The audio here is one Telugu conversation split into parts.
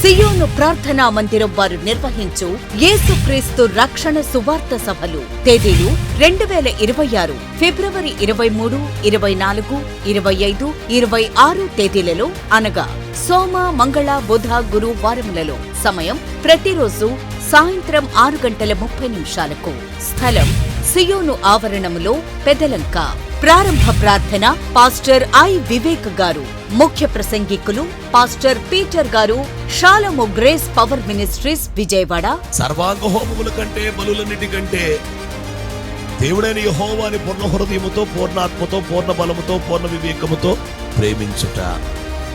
సియోను ప్రార్థనా మందిరం వారు నిర్వహించు యేసుక్రీస్తు రక్షణ సువార్త సభలు. తేదీలు రెండు వేల ఇరవై ఆరు ఫిబ్రవరి ఇరవై మూడు ఇరవై నాలుగు ఇరవై ఐదు ఇరవై ఆరు తేదీలలో అనగా సోమ మంగళ బుధ గురు వారములలో. సమయం ప్రతిరోజు సాయంత్రం ఆరు గంటల ముప్పై నిమిషాలకు. స్థలం సియోను ఆవరణములో పెదలంక. ప్రారంభ ప్రార్థన పాస్టర్ ఐ వివేక్ గారు. ముఖ్య ప్రసంగికులు పాస్టర్ పీటర్ గారు Shalom grace power ministries Vijayawada. సర్వాంగ హోమముల కంటే బలులన్నిటి కంటే దేవుడైన యెహోవాని పూర్ణ హృదయముతో పూర్ణాత్మతో పూర్ణ బలముతో పూర్ణ వివేకముతో ప్రేమించుట.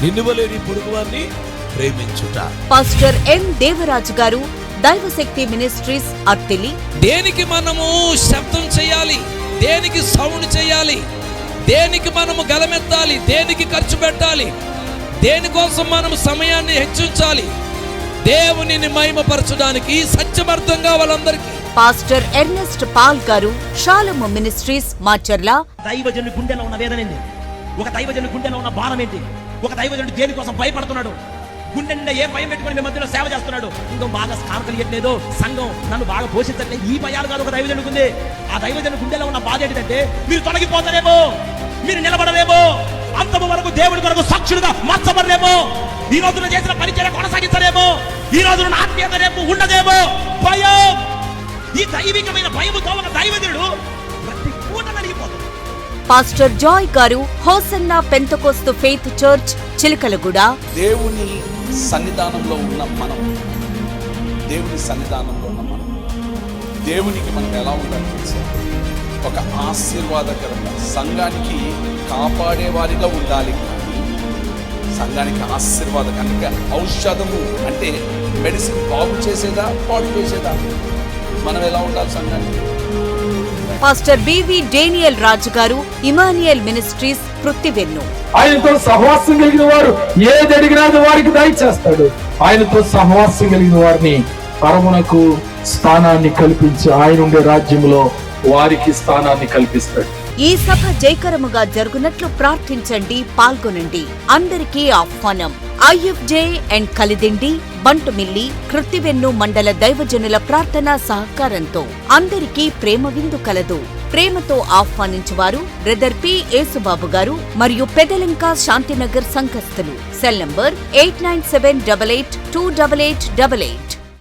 నిన్నువలే నీ పొరుగువాన్ని ప్రేమించుట. పాస్టర్ ఎం దేవరాజు గారు దైవశక్తి మినిస్ట్రీస్ అత్తిలి. దేనికి మనము శబ్దం చేయాలి? దేనికి సౌండ్ చేయాలి? దేనికి మనము గలమెత్తాలి? దేనికి ఖర్చు పెట్టాలి? దేనికోసం మనము సమయాన్ని హెచ్చించాలి? దేవునిని మహిమపరచడానికి సత్యమర్థంగా వాళ్ళందరికీ పాస్టర్ ఎర్నెస్ట్ పాల్ గారు షాలము మినిస్ట్రీస్ మాచర్ల. దైవజనుడి గుండెలో ఉన్న వేదన ఏంటి ఒక దైవజనుడి గుండెలో ఉన్న భారం ఏంటి? ఒక దైవజనుడు దేనికోసం భయపడుతున్నాడు? గుండె నిండా ఏ భయం పెట్టుకుని మీ మధ్యలో సేవ చేస్తున్నాడు? ఇంకో బాగా స్కార్ కలిగట్లేదు సంఘం నన్ను బాగా పోషించట్లేదు ఈ భయాలు కాదు ఒక దైవజనుడికి ఉంది ఆ దైవజనుడి గుండెలో ఉన్న బాధ ఏంటంటే మీరు తొలగిపోతారేమో? మీరు నిలబడలేమో అంతము వరకు దేవుడి కొరకు సాక్షులుగా మార్చబడరేమో? ఈ రోజున చేసిన పరిచయం కొనసాగించలేమో ఈ రోజున ఆత్మీయత రేపు ఉండదేమో? భయం! ఈ దైవికమైన భయముతో ఒక దైవజనుడు ప్రతి పూట నలిగిపోతాడు. పాస్టర్ జాయ్ గారు Hosanna Pentecost faith church Chilakalaguda. దేవుని సన్నిధానంలో ఉన్న మనం. దేవుని సన్నిధానంలో ఉన్న మనం. దేవునికి మనం ఎలా ఉండాలి తెలుసా? ఒక ఆశీర్వాదకరంగా సంఘానికి కాపాడేవారిగా ఉండాలి కానీ సంఘానికి కనుక ఔషధము అంటే మెడిసిన్ బాగు చేసేదా పాడు చేసేదా? మనం ఎలా ఉండాలి సంఘానికి? పాస్టర్ బివి డేనియల్ రాజు గారు ఇమానియల్ మినిస్ట్రీస్ పృథ్వెన్ను ఆయనతో సహవాసం కలిగిన వారు ఏది అడిగినా వారికి దయచేస్తాడు. ఆయనతో సహవాసం కలిగిన వారిని పరమునకు స్థానాన్ని కల్పించి ఆయన ఉండే రాజ్యంలో వారికి స్థానాన్ని కల్పిస్తాడు. ఈ సభ జయకరముగా జరుగునట్లు ప్రార్థించండి పాల్గొనండి. అందరికీ ఆహ్వానం. ఐఎఫ్జే అండ్ కలిదిండి బంటుమిల్లి కృత్తివెన్ను మండల దైవజనుల ప్రార్థనా సహకారంతో అందరికీ ప్రేమ విందు కలదు. ప్రేమతో ఆహ్వానించువారు బ్రదర్ పి యేసుబాబు గారు మరియు Pedalanka Shantinagar సంఘస్థులు. Cell number eight nine seven double eight two double eight double eight.